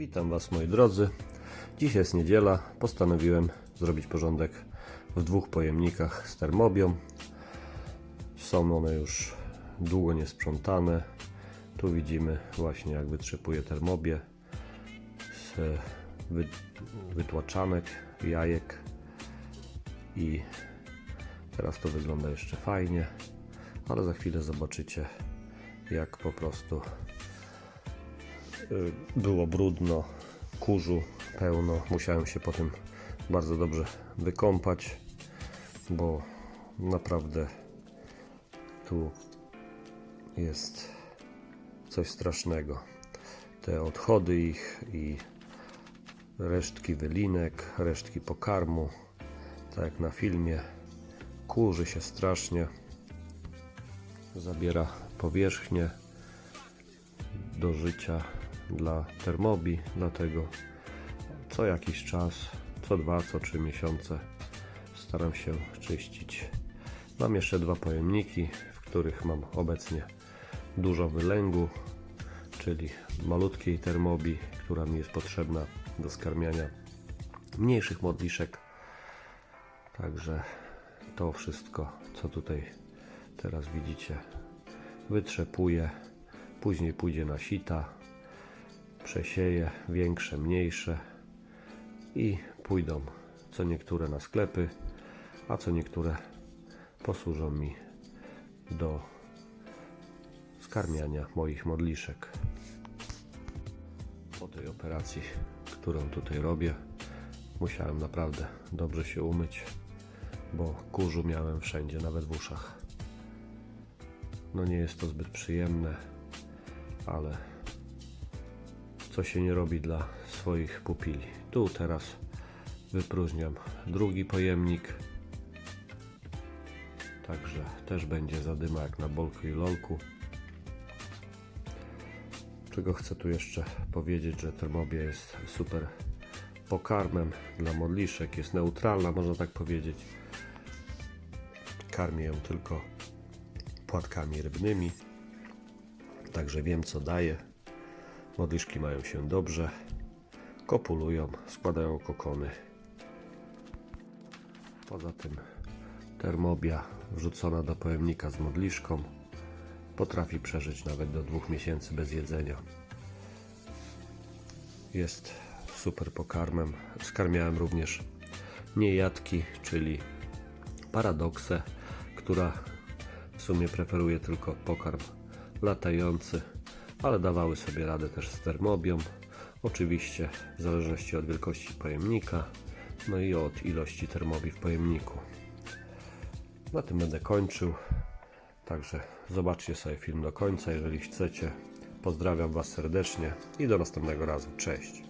Witam Was moi drodzy. Dziś jest niedziela. Postanowiłem zrobić porządek w dwóch pojemnikach z termobią. Są one już długo niesprzątane. Tu widzimy właśnie jak wytrzepuje termobię z wy, wytłaczanek, jajek i teraz to wygląda jeszcze fajnie, ale za chwilę zobaczycie jak po prostu było brudno, kurzu pełno. Musiałem się potem bardzo dobrze wykąpać, bo naprawdę tu jest coś strasznego. Te odchody ich i resztki wylinek, resztki pokarmu, tak jak na filmie, kurzy się strasznie, zabiera powierzchnię do życia dla termobi, dlatego co jakiś czas, co dwa, co trzy miesiące staram się czyścić. Mam jeszcze dwa pojemniki, w których mam obecnie dużo wylęgu, czyli malutkiej termobi, która mi jest potrzebna do skarmiania mniejszych modliszek. Także to wszystko, co tutaj teraz widzicie, wytrzepuję, później pójdzie na sita, przesieję większe, mniejsze i pójdą co niektóre na sklepy, a co niektóre posłużą mi do skarmiania moich modliszek. Po tej operacji, którą tutaj robię, musiałem naprawdę dobrze się umyć, bo kurzu miałem wszędzie, nawet w uszach. No nie jest to zbyt przyjemne, ale co się nie robi dla swoich pupili. Tu teraz wypróżniam drugi pojemnik. Także też będzie zadyma jak na bolku i lolku. Czego chcę tu jeszcze powiedzieć, że termobia jest super pokarmem dla modliszek, jest neutralna, można tak powiedzieć. Karmię ją tylko płatkami rybnymi, także wiem co daje. Modliszki mają się dobrze, kopulują, składają kokony. Poza tym termobia wrzucona do pojemnika z modliszką potrafi przeżyć nawet do dwóch miesięcy bez jedzenia. Jest super pokarmem. Skarmiałem również niejadki, czyli paradoksę, która w sumie preferuje tylko pokarm latający, ale dawały sobie radę też z termobią. Oczywiście w zależności od wielkości pojemnika, no i od ilości termobii w pojemniku. Na tym będę kończył. Także zobaczcie sobie film do końca, jeżeli chcecie. Pozdrawiam Was serdecznie i do następnego razu. Cześć.